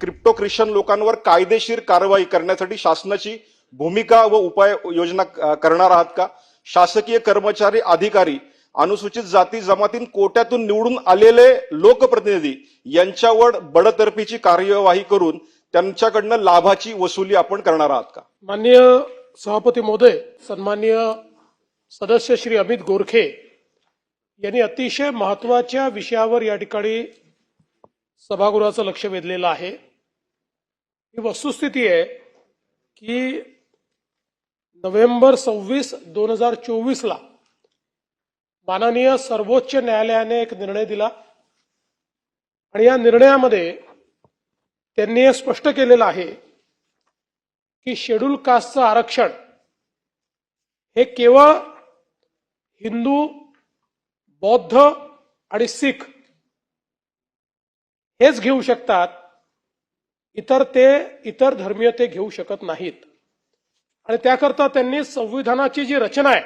Crypto Christian लोकांवर कायदेशीर कारवाई करण्यासाठी शासनाची भूमिका व उपाय योजना करणार आहात का? शासकीय कर्मचारी अधिकारी अनुसूचित जाती जमातीन कोट्यातून निवडून आलेले लोकप्रतिनिधी यांच्यावर बडतर्फीची कार्यवाही करून त्यांच्याकडनं लाभाची वसुली आपण करणार आहात का? माननीय सभापती महोदय सन्माननीय सदस्य श्री अमित गोरखे यांनी अतिशय महत्त्वाच्या विषयावर या ठिकाणी सभागृहाचं लक्ष वेधलेलं आहे. ही वस्तुस्थिती आहे की नोव्हेंबर सव्वीस दोन हजार चोवीसला माननीय सर्वोच्च न्यायालयाने एक निर्णय दिला. आणि या निर्णयामध्ये त्यांनी हे स्पष्ट केलेलं आहे की शेड्यूल कास्टचं आरक्षण हे केवळ हिंदू बौद्ध आणि सिख हेच घेऊ शकतात. इतर ते इतर धर्मीय ते घेऊ शकत नाहीत. आणि त्याकरता त्यांनी संविधानाची जी रचना आहे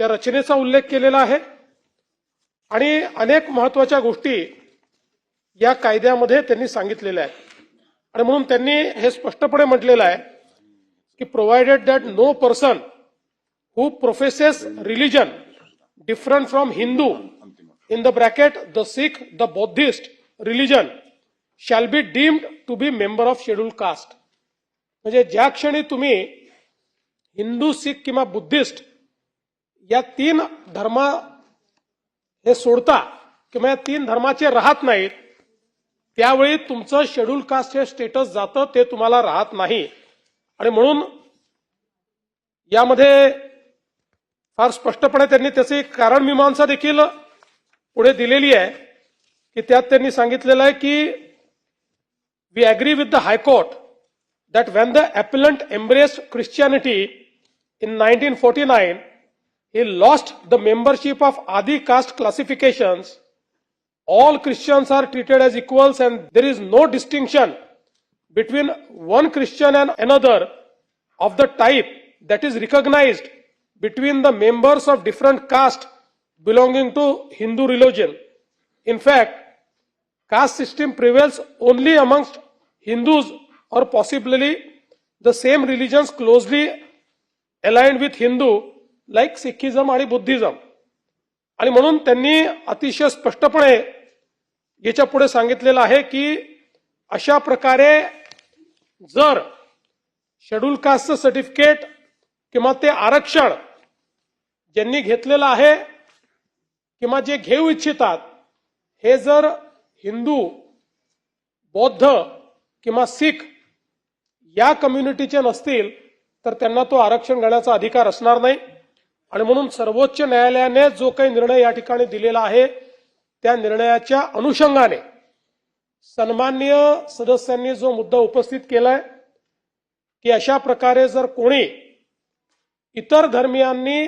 त्या रचनेचा उल्लेख केलेला आहे. आणि अनेक महत्त्वाच्या गोष्टी या कायद्यामध्ये त्यांनी सांगितलेल्या आहेत. आणि म्हणून त्यांनी हे स्पष्टपणे म्हटलेलं आहे की provided that no person who professes religion different from Hindu in the bracket the Sikh the Buddhist religion shall be deemed to be member of schedule caste म्हणजे ज्या क्षणी तुम्ही हिंदू सिख किंवा बुद्धिस्ट या तीन धर्म हे सोडता किंवा या तीन धर्माचे राहत नाहीत त्यावेळी तुमचं शेड्यूल कास्ट हे स्टेटस जातं ते तुम्हाला राहत नाही. आणि म्हणून यामध्ये फार स्पष्टपणे त्यांनी त्याची कारण मीमांसा देखील पुढे दिलेली आहे की त्यात त्यांनी सांगितलेलं आहे की we agree with the High Court that when the appellant embraced Christianity in 1949, he lost the membership of Adi caste classifications. All Christians are treated as equals and there is no distinction between one Christian and another of the type that is recognized between the members of different caste belonging to Hindu religion. In fact, caste system prevails only amongst Hindus or possibly the same religions closely aligned with Hindu like Sikhism आणि Buddhism आणि म्हणून त्यांनी अतिशय स्पष्टपणे याच्यापुढे सांगितलेलं आहे की अशा प्रकारे जर शेड्यूल कास्टचं सर्टिफिकेट किंवा ते आरक्षण ज्यांनी घेतलेलं आहे किंवा जे घेऊ इच्छितात हे जर हिंदू बौद्ध किंवा सिख या कम्युनिटीचे नसतील तर त्यांना तो आरक्षण घेण्याचा अधिकार असणार नाही. आणि म्हणून सर्वोच्च न्यायालयाने जो काही निर्णय या ठिकाणी दिलेला आहे त्या निर्णयाच्या अनुषंगाने सन्माननीय सदस्यांनी जो मुद्दा उपस्थित केलाय की अशा प्रकारे जर कोणी इतर धर्मियांनी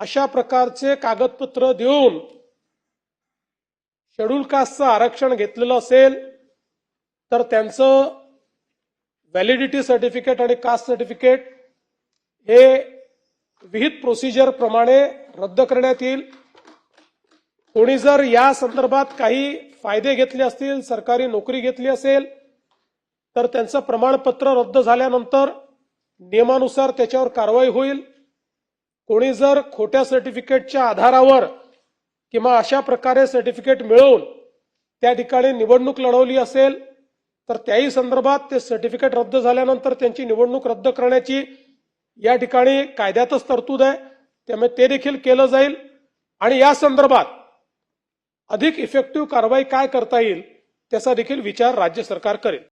अशा प्रकारचे कागदपत्र देऊन शेड्यूल कास्टचं आरक्षण घेतलेलं असेल तर त्यांचं व्हॅलिडिटी सर्टिफिकेट आणि कास्ट सर्टिफिकेट हे विहित प्रोसिजर प्रमाणे रद्द करण्यात येईल. कोणी जर या संदर्भात काही फायदे घेतले असतील सरकारी नोकरी घेतली असेल तर त्यांचं प्रमाणपत्र रद्द झाल्यानंतर नियमानुसार त्याच्यावर कारवाई होईल. कोणी जर खोट्या सर्टिफिकेटच्या आधारावर किंवा अशा प्रकारे सर्टिफिकेट मिळवून त्या ठिकाणी निवडणूक लढवली असेल तर त्याही संदर्भात ते सर्टिफिकेट रद्द झाल्यानंतर त्यांची निवडणूक रद्द करण्याची या ठिकाणी कायद्यातच तरतूद आहे. त्यामुळे ते देखील केलं जाईल. आणि या संदर्भात अधिक इफेक्टिव्ह कारवाई काय करता येईल त्याचा देखील विचार राज्य सरकार करेल.